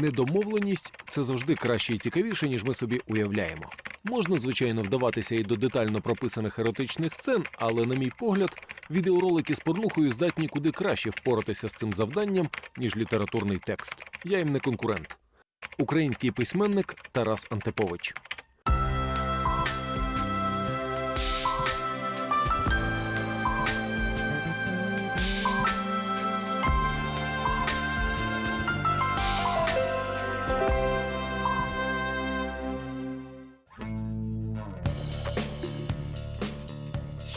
Недомовленість це завжди краще і цікавіше, ніж ми собі уявляємо. Можна, звичайно, вдаватися і до детально прописаних еротичних сцен, але, на мій погляд, відеоролики з порнухою здатні куди краще впоратися з цим завданням, ніж літературний текст. Я їм не конкурент. Український письменник Тарас Антипович.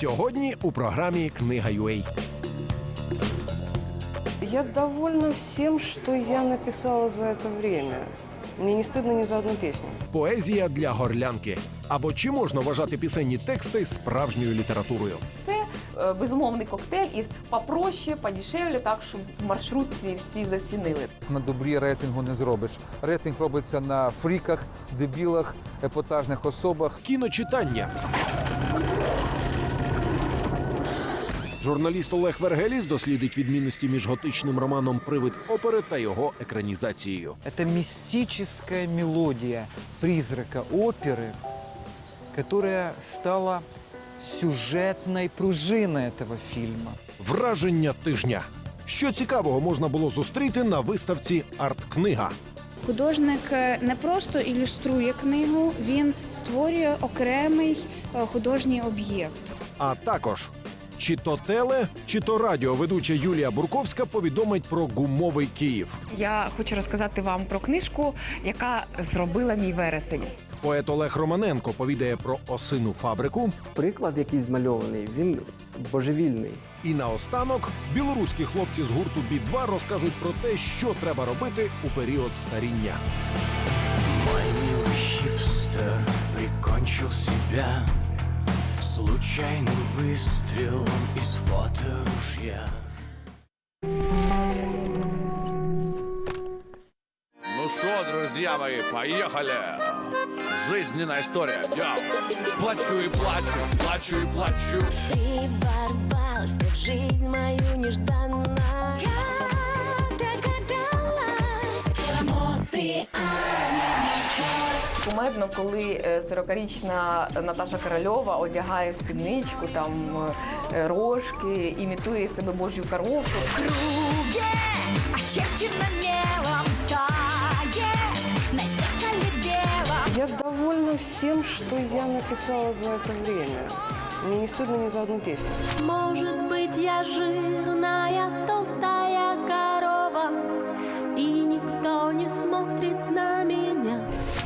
Сьогодні у програмі Книга UA. Я довольна всем, что я написала за это время. Мне не стыдно ни за одну песню. Поезія для горлянки. Або чи можна вважати пісенні тексти справжньою літературою? Це е, безумовний коктейль із попроще, подешевле, так щоб в маршрутці всі зацінили. На добрі рейтингу не зробиш. Рейтинг робиться на фріках, дебілах, епатажних особах. Кіночитання. Журналіст Олег Вергеліс дослідить відмінності між готичним романом Привид опери та його екранізацією. Это мистическая мелодия призрака оперы, которая стала сюжетной пружиной этого фильма. Враження тижня. Що цікавого можна було зустріти на виставці Арт-книга. Художник е, не просто ілюструє книгу, він створює окремий е, художній об'єкт. А також чи то теле, чи то радіоведуча Юлія Бурковська повідомить про гумовий Київ. Я хочу розказати вам про книжку, яка зробила мій вересень. Поет Олег Романенко повідає про осину фабрику. приклад, який змальований, він божевільний. І наостанок білоруські хлопці з гурту Бі-2 розкажуть про те, що треба робити у період старіння. Милый хипстер себя Случайным выстрелом из фоторужья Ну что, друзья мои, поехали! Жизненная история, идем! Плачу и плачу, плачу и плачу Ты ворвался в жизнь мою нежданно Я догадалась, Кумедно, коли е, 40-річна Наташа Корольова одягає спідничку, там е, рожки, імітує з себе божю коровку. круге Очерчено мелом тает На зеркале белом Я довольна всем, что я написала за это время. Мне не стыдно ни за одну песню. Может быть, я жирная, толстая корова И никто не смотрит на меня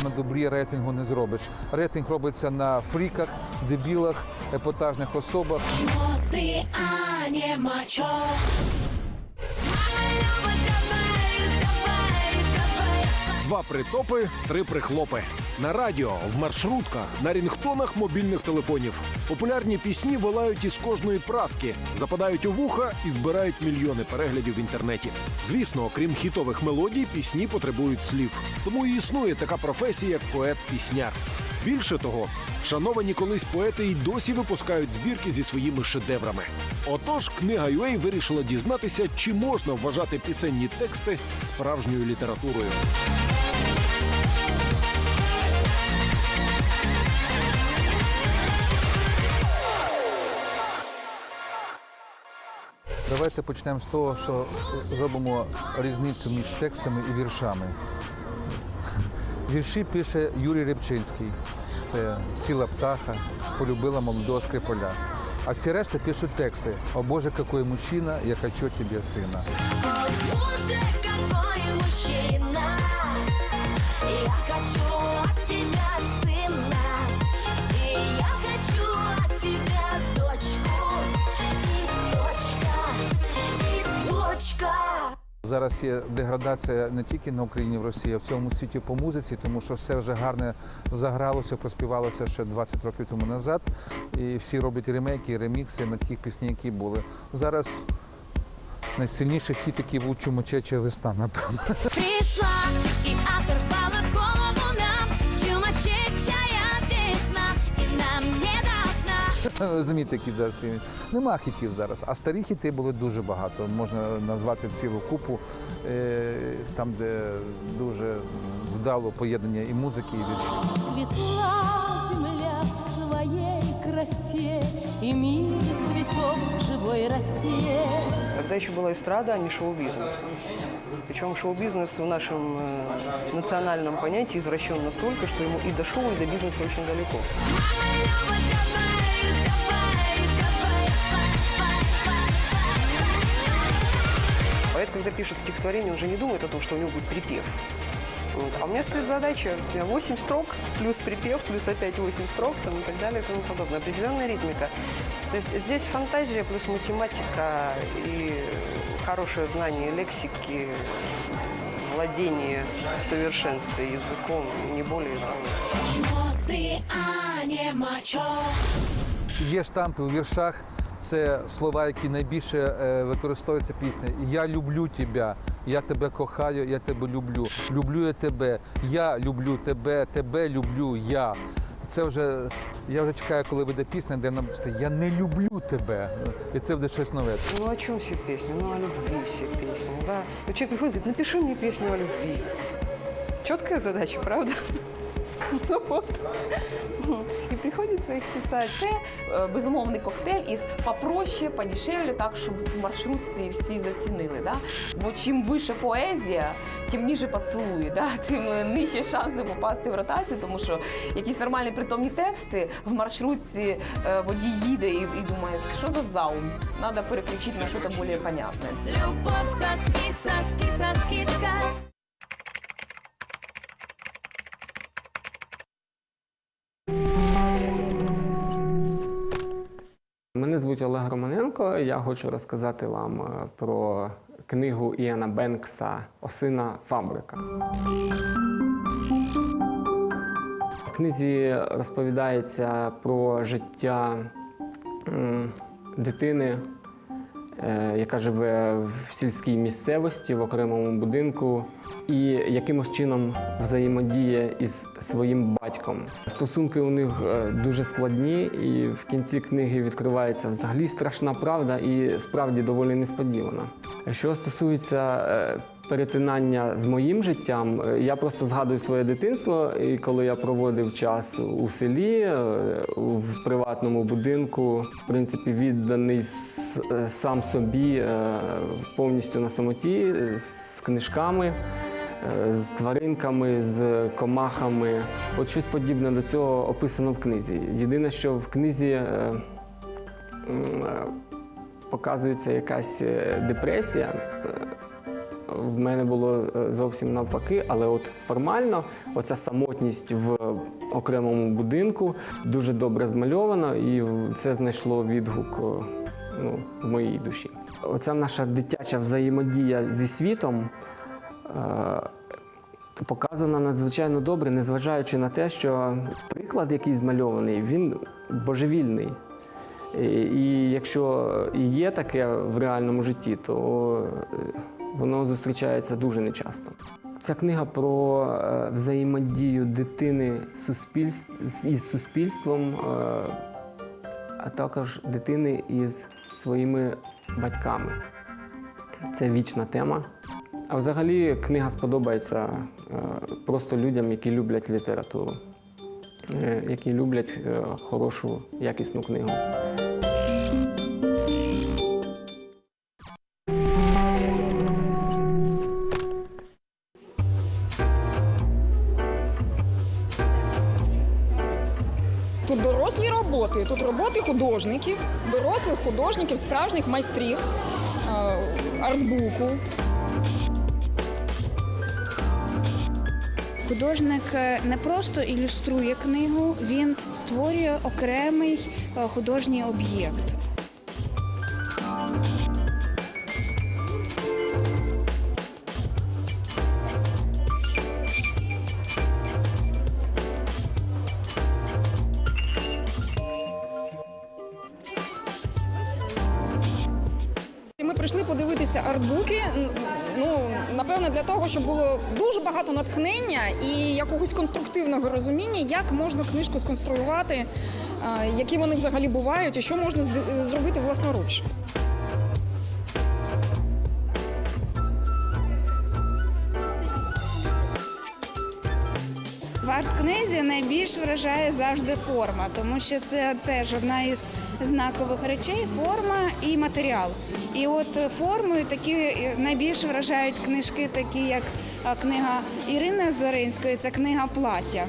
На добрі рейтингу не зробиш. Рейтинг робиться на фріках, дебілах, епатажних особах. Что ты, а не мачо Два притопи, три прихлопи. На радіо, в маршрутках, на рінгтонах мобільних телефонів. Популярні пісні вилають із кожної праски, западають у вуха і збирають мільйони переглядів в інтернеті. Звісно, окрім хітових мелодій, пісні потребують слів. Тому і існує така професія, як поет-пісняр. Більше того, шановані колись поети й досі випускають збірки зі своїми шедеврами. Отож, книга UA вирішила дізнатися, чи можна вважати пісенні тексти справжньою літературою. Давайте почнемо з того, що зробимо різницю між текстами і віршами. Вірші пише Юрій Рибчинський. Це сіла птаха, полюбила молодого скрипаля. А всі решта пишуть тексти. О Боже, який мужчина, я хочу тебе сина. Боже, какой мужчина Я хочу Зараз є деградація не тільки на Україні, в Росії, а в цьому світі по музиці, тому що все вже гарне загралося, проспівалося ще 20 років тому назад. І всі роблять ремейки, ремікси на ті пісні, які були. Зараз найсильніший хіт, який був чумачеча весна, напевно. Прийшла і оторвала Розумієте, які зараз рівень. Нема хітів зараз. А старі хіти були дуже багато. Можна назвати цілу купу, е, там, де дуже вдало поєднання і музики, і віршів. Светла земля в своей красе И мир цветов живой росе Тогда еще была эстрада, а не шоу-бизнес. Причем шоу-бизнес в нашем э, национальном понятии извращен настолько, что ему и до шоу, и до бизнеса очень далеко. Поэт, когда пишет стихотворение, он же не думает о том, что у него будет припев. Вот. А у меня стоит задача, у меня 8 строк, плюс припев, плюс опять 8 строк там, и так далее и тому подобное. Определенная ритмика. То есть здесь фантазия плюс математика и хорошее знание лексики, владение в совершенстве языком, не более того. Є штампи у віршах. Це слова, які найбільше е, використовуються пісня. Я люблю тебе, я тебе кохаю, я тебе люблю. Люблю я тебе, я люблю тебе, тебе люблю я. Це вже я вже чекаю, коли вийде пісня, де нам стоїть Я не люблю тебе. І це буде щось нове. Ну о чем все песни? Ну о любви все песни, да. Ну человек приходит, напиши мне песню о любви. Четкая задача, правда? Ну вот. И приходится их писать. Це е, безумовний коктейль із попроще, подешевле, так щоб в маршрутці всі зацінили. Да? Бо чим вище поезія, тим ніже поцілує, да? тим нижче шанси попасти в ротацію, тому що якісь нормальні притомні тексти в маршрутці е, водій їде і, і думає, що за заум, треба переключити на щось більш понятне. Любовь соски, соски, соскидка Мене звуть Олег Романенко. Я хочу розказати вам е, про книгу Іана Бенкса Осина фабрика. В книзі розповідається про життя дитини, яка живе в сільській місцевості в окремому будинку, і якимось чином взаємодіє із своїм батьком. Стосунки у них е, дуже складні, і в кінці книги відкривається взагалі страшна правда і справді доволі несподівана. Що стосується е, перетинання з моїм життям, е, я просто згадую своє дитинство, і коли я проводив час у селі, е, в приватному будинку, в принципі, відданий е, сам собі повністю на самоті з книжками. З тваринками, з комахами. От щось подібне до цього описано в книзі. Єдине, що в книзі показується якась депресія. В мене було е, зовсім навпаки, але от формально оця самотність в окремому будинку дуже добре змальовано, і це знайшло відгук е, ну, в моїй душі. Оця наша дитяча взаємодія зі світом. е, Показана надзвичайно добре, незважаючи на те, що приклад, який змальований, він божевільний. І, якщо є таке в реальному житті, то воно зустрічається дуже нечасто. Ця книга про е, взаємодію дитини із суспільством, е, а також дитини із своїми батьками. Це вічна тема. А взагалі книга сподобається е, просто людям, які люблять літературу, які люблять хорошу, якісну книгу. Художників, дорослих художників, справжніх майстрів е, артбуку. Художник е, не просто ілюструє книгу, він створює окремий е, художній об'єкт. Подивитися артбуки. Ну, напевно, для того, щоб було дуже багато натхнення і якогось конструктивного розуміння, як можна книжку сконструювати які вони взагалі бувають і що можна зробити власноруч. В арт-книзі найбільш вражає завжди форма, тому що це теж одна із знакових речей форма і матеріал. І от формою такі е, найбільш вражають книжки, такі як книга Ірини Зоринської, це книга плаття.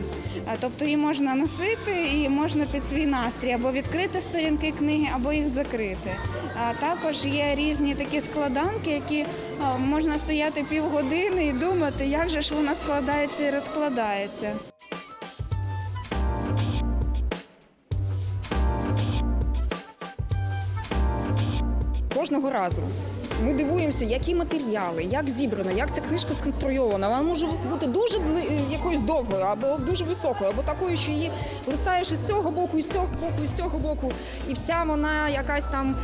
Тобто її можна носити і можна під свій настрій або відкрити сторінки книги, або їх закрити. А також є різні такі складанки, які можна стояти півгодини і думати, як же ж вона складається і розкладається. Кожного разу ми дивуємося, які матеріали, як зібрано, як ця книжка сконструйована. Вона може бути дуже якоюсь довгою, або дуже високою, або такою, що її листаєш із цього боку, із цього боку, із цього боку, і вся вона якась там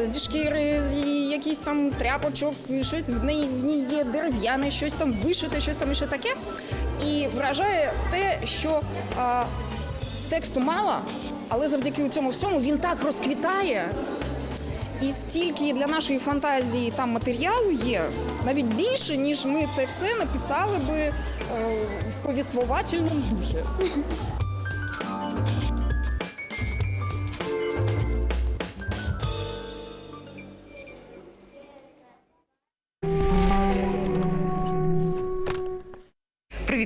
е, зі шкіри, з якийсь там тряпочок, щось в неї в ній є дерев'яне, щось там вишите, щось там і ще таке. І вражає те, що е, тексту мало, але завдяки цьому всьому він так розквітає. І стільки для нашої фантазії там матеріалу є, навіть більше, ніж ми це все написали би е, в повіствувательному духі.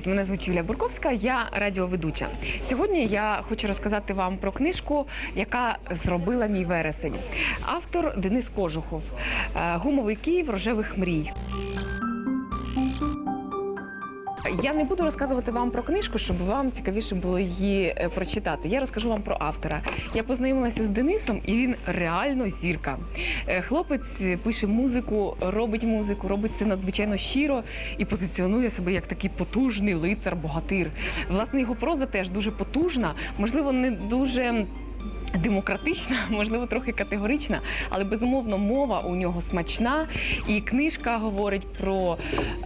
Привіт, мене звуть Юлія Бурковська, я радіоведуча. Сьогодні я хочу розказати вам про книжку, яка зробила мій вересень. Автор Денис Кожухов, Е, Гумовий Київ рожевих мрій. Я не буду розказувати вам про книжку, щоб вам цікавіше було її е, прочитати. Я розкажу вам про автора. Я познайомилася з Денисом, і він реально зірка. Е, Хлопець пише музику, робить музику, робить це надзвичайно щиро і позиціонує себе як такий потужний лицар-богатир. Власне, його проза теж дуже потужна, можливо, не дуже. Демократична, можливо, трохи категорична, але безумовно мова у нього смачна. І книжка говорить про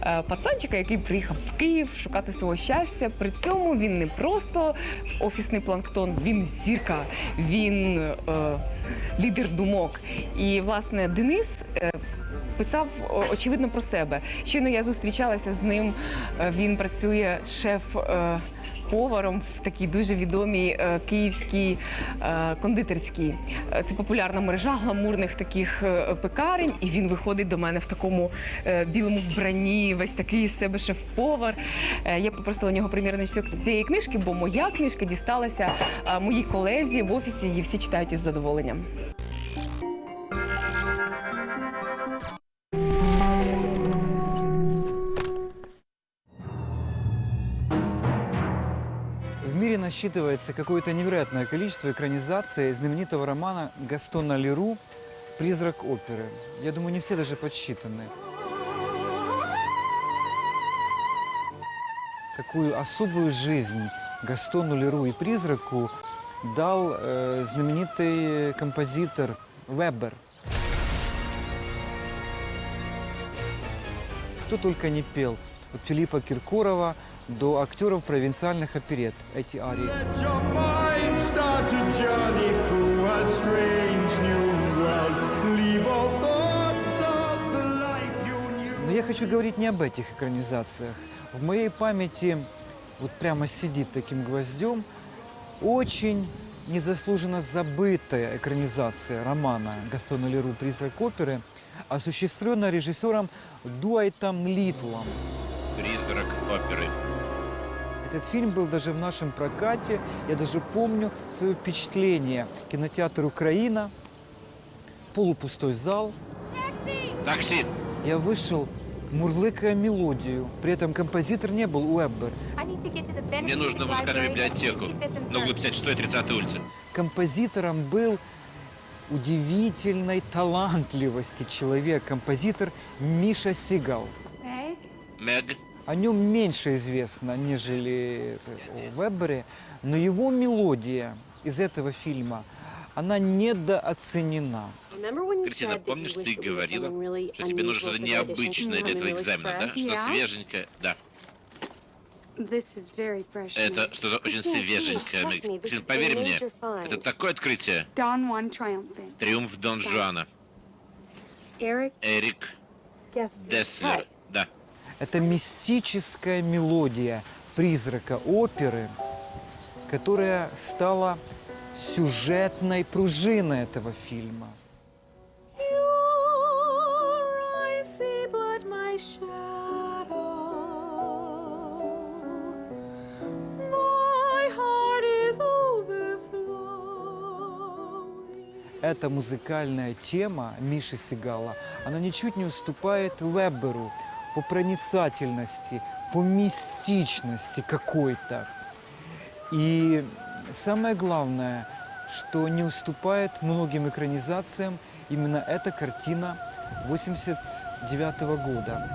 е, пацанчика, який приїхав в Київ шукати свого щастя. При цьому він не просто офісний планктон, він зірка, він е, лідер думок. І власне Денис. Е, Писав очевидно про себе. Щойно я зустрічалася з ним. е, Він працює шеф е, поваром в такій дуже відомій е, київській е, кондитерській. Е, Це популярна мережа гламурних таких пекарень. І він виходить до мене в такому білому вбранні, весь такий із себе шеф-повар. Я попросила у нього примірничок цієї книжки, бо моя книжка дісталася моїй колезі в офісі. Її всі читають із задоволенням. Насчитывается какое-то невероятное количество экранизаций знаменитого романа Гастона Леру «Призрак оперы». Я думаю, не все даже подсчитаны. Какую особую жизнь Гастону Леру и «Призраку» дал э, знаменитый композитор Вебер. Кто только не пел. От Филиппа Киркорова до актеров провинциальных оперет эти арии. Но я хочу говорить не об этих экранизациях. В моей памяти вот прямо сидит таким гвоздем очень незаслуженно забытая экранизация романа Гастона Леру «Призрак оперы», осуществленная режиссером Дуайтом Литлом. Призрак оперы. Этот фильм был даже в нашем прокате. Я даже помню свое впечатление. Кинотеатр «Украина», полупустой зал. Такси! Я вышел, мурлыкая мелодию. При этом композитор не был Уэббер. Мне нужно в музыкальную библиотеку на углу 56 и 30 улицы. Композитором был удивительной талантливости человек, композитор Миша Сигал. Мэг. О нем меньше известно, нежели о Вебере, но его мелодия из этого фильма, она недооценена. Кристина, помнишь, ты говорила, что тебе нужно что-то необычное для этого экзамена, да? Что свеженькое, да. Это что-то очень свеженькое. Кристин, поверь мне, это такое открытие. Триумф Дон Жуана. Эрик Деслер. Да. Это мистическая мелодия призрака оперы, которая стала сюжетной пружиной этого фильма. Эта музыкальная тема Миши Сигала, она ничуть не уступает Веберу по проницательности, по мистичности какой-то. И самое главное, что не уступает многим экранизациям именно эта картина 89 года.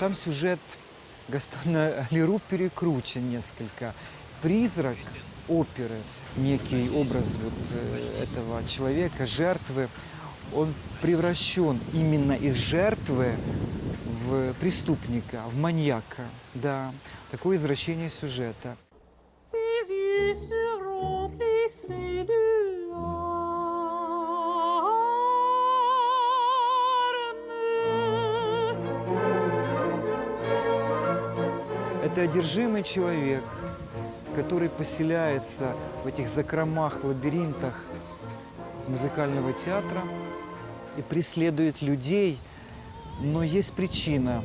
Там сюжет Гастона Леру перекручен несколько. Призрак оперы, некий образ вот э, этого человека, жертвы, он превращен именно из жертвы в преступника, в маньяка. Да, такое извращение сюжета. Это одержимый человек, который поселяется в этих закромах, лабиринтах музыкального театра и преследует людей, но есть причина.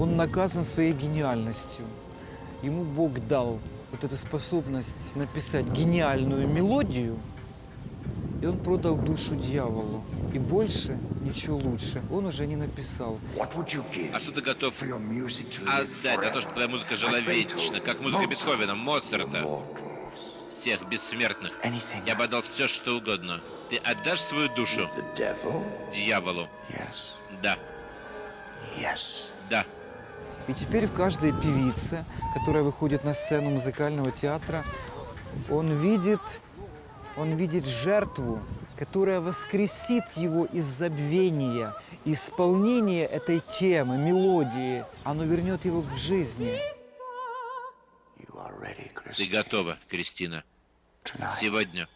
Он наказан своей гениальностью. Ему Бог дал вот эту способность написать гениальную мелодию, и он продал душу дьяволу. И больше, ничего лучше, он уже не написал. А что ты готов отдать за то, чтобы твоя музыка жила вечно, как музыка Бетховена, Моцарта, всех бессмертных? Я бы отдал все, что угодно. Ты отдашь свою душу дьяволу? Да. Да. И теперь в каждой певице, которая выходит на сцену музыкального театра, он видит, он видит жертву, которая воскресит его из забвения. Исполнение этой темы, мелодии, оно вернет его к жизни. Ты готова, Кристина. Сегодня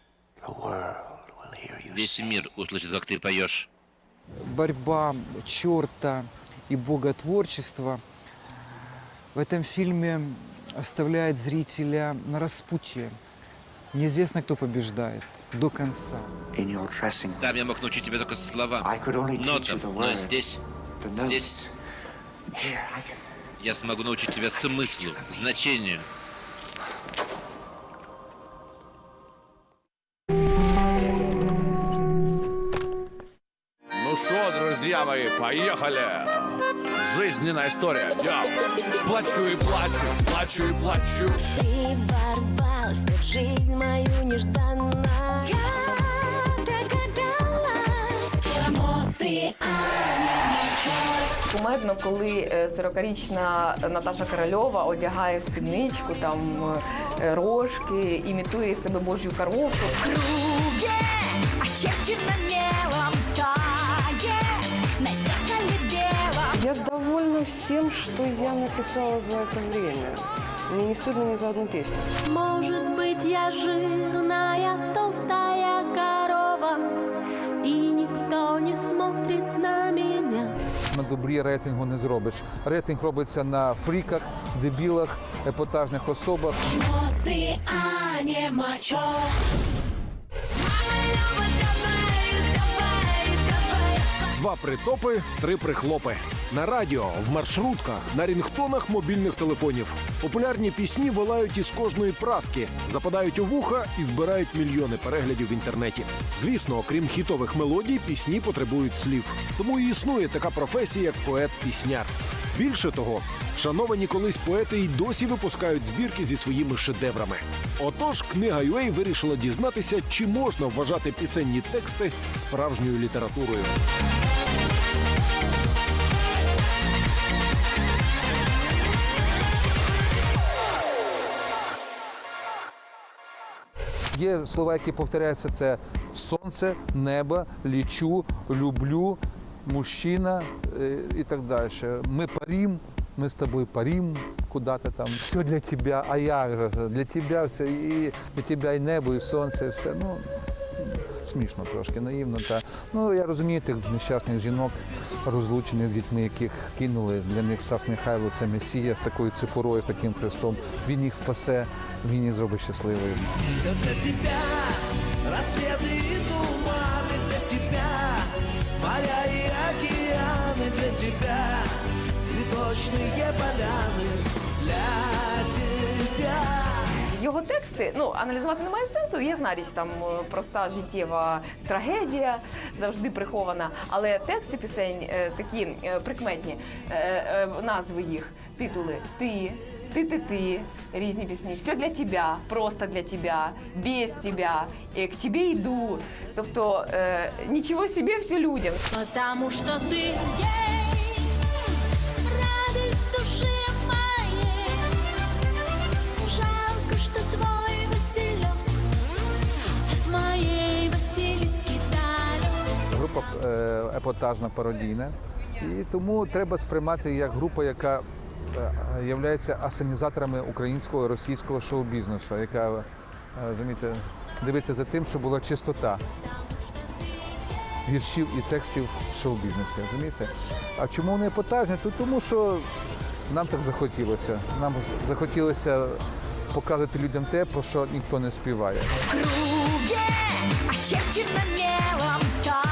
весь мир услышит, как ты поешь. Борьба черта и боготворчества в этом фильме оставляет зрителя на распутье. Неизвестно, кто побеждает до конца. Там я мог научить тебя только словам, нотам, но здесь, здесь я смогу научить тебя смыслу, значению. Ну что, друзья мои, поехали! Жизненная история, идем! Плачу и плачу, плачу и плачу. Ты ворвался в жизнь мою нежданно. Я догадалась, что ты Кумедно, коли е, 40-річна Наташа Корольова одягає спідничку, там е, рожки, імітує з себе божю коровку. круге, очерчено мелом, тает на зеркале белом. Я довольна всем, что я написала за это время. Мне не стыдно ни за одну песню. Может быть, я жирная, толстая корова, и никто не смотрит на меня. На добрі рейтингу не зробиш. Рейтинг робиться на фріках, дебілах, епатажних особах. Ты, а не мачо. Два притопи, три прихлопи. На радіо, в маршрутках, на рінгтонах мобільних телефонів. Популярні пісні вилають із кожної праски, западають у вуха і збирають мільйони переглядів в інтернеті. Звісно, окрім хітових мелодій, пісні потребують слів. Тому і існує така професія, як поет-пісняр. Більше того, шановані колись поети й досі випускають збірки зі своїми шедеврами. Отож, книга UA вирішила дізнатися, чи можна вважати пісенні тексти справжньою літературою. Є слова, які повторяються: це сонце, небо, лічу, люблю, мужчина і так далі. Ми парім, ми з тобою парім куди-то там. Все для тебе, а же? Для тебе все, і для тебе і небо, і сонце, і все. Ну, смішно трошки, наївно. Та. Ну, я розумію тих нещасних жінок, розлучених з дітьми, яких кинули. Для них Стас Михайло це месія з такою ципорою, з таким хрестом. Він їх спасе, він їх зробить щасливою. Все для тебя, рассветы и туманы для тебя, моря и цветочные поляны для тебя. Його тексти, ну аналізувати немає сенсу. Ясна річ, там е, проста життєва трагедія завжди прихована. Але тексти пісень е, такі е, прикметні, е, е, назви їх, титули Ти, ти, ти, ти, різні пісні. Все для тебе, просто для тебе, без тебе, е, к тебе йду. Тобто е, нічого собі, все людям. Потому что ты ей Група е, епатажна, пародійна. І тому треба сприймати як група, яка є асанізаторами українського і російського шоу-бізнесу, яка е, розумієте, дивиться за тим, щоб була чистота віршів і текстів шоу-бізнесі. Розумієте? А чому вони епатажні? То тому що нам так захотілося. Нам захотілося показувати людям те, про що ніхто не співає. круге очерчено мелом тает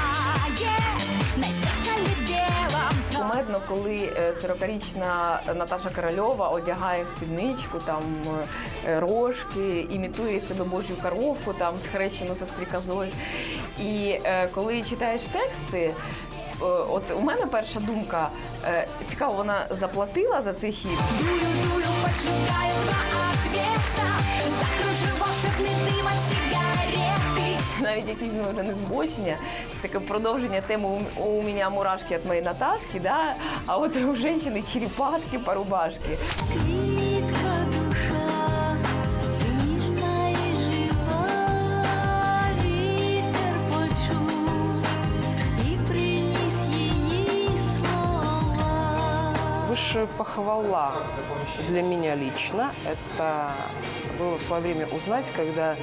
Кумедно, коли е, 40-річна Наташа Корольова одягає спідничку, там е, рожки, імітує з себе божу коровку, там схрещену за стріказою. І е, коли читаєш тексти, е, от у мене перша думка, е, цікаво, вона заплатила за цей хід. Дую, дую, поджигаю два ответа Закружил волшебный дым от сигареты Навіть якісь ну, вже не збочення, таке продовження теми у, у мене мурашки від моєї Наташки, да? а от у жінки черепашки по рубашки. Квітка душа, ніжна і жива, вітер почув і приніс її слова. Высшая похвала для меня лично – это было в свое время узнать, когда м,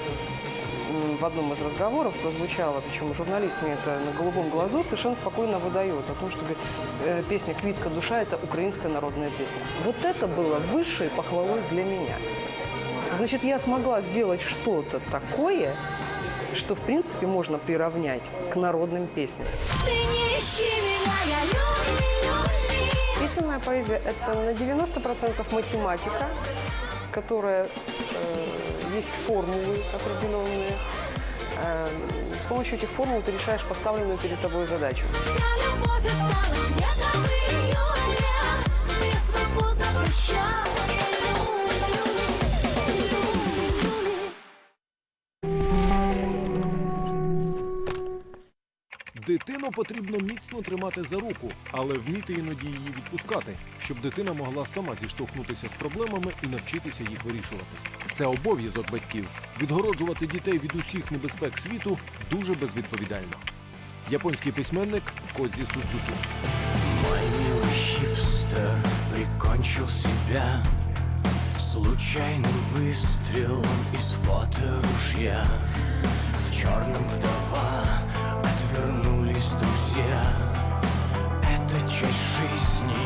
в одном из разговоров прозвучало, причем журналист мне это на голубом глазу совершенно спокойно выдает о том, что говорит, э, песня «Квитка душа» – это украинская народная песня. Вот это было высшей похвалой для меня. Значит, я смогла сделать что-то такое, что, в принципе, можно приравнять к народным песням. Ти не ищи меня, я люблю, люблю. Песенная поэзия – это на 90% математика, которая э, есть формулы определенные. Э, с помощью этих формул ты решаешь поставленную перед тобой задачу. Вся любовь осталась где-то в июле. Ты свободно прощай. Дитину потрібно міцно тримати за руку, але вміти іноді її відпускати, щоб дитина могла сама зіштовхнутися з проблемами і навчитися їх вирішувати. Це обов'язок батьків відгороджувати дітей від усіх небезпек світу дуже безвідповідально. Японський письменник Кодзі Судзуки. Мой хипстер прикончил себя случайным выстрелом из фото ружья. В черном вдова отвернулись друзья. Это часть жизни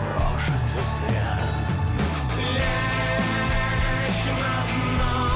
прожита зря. Лечь на дно.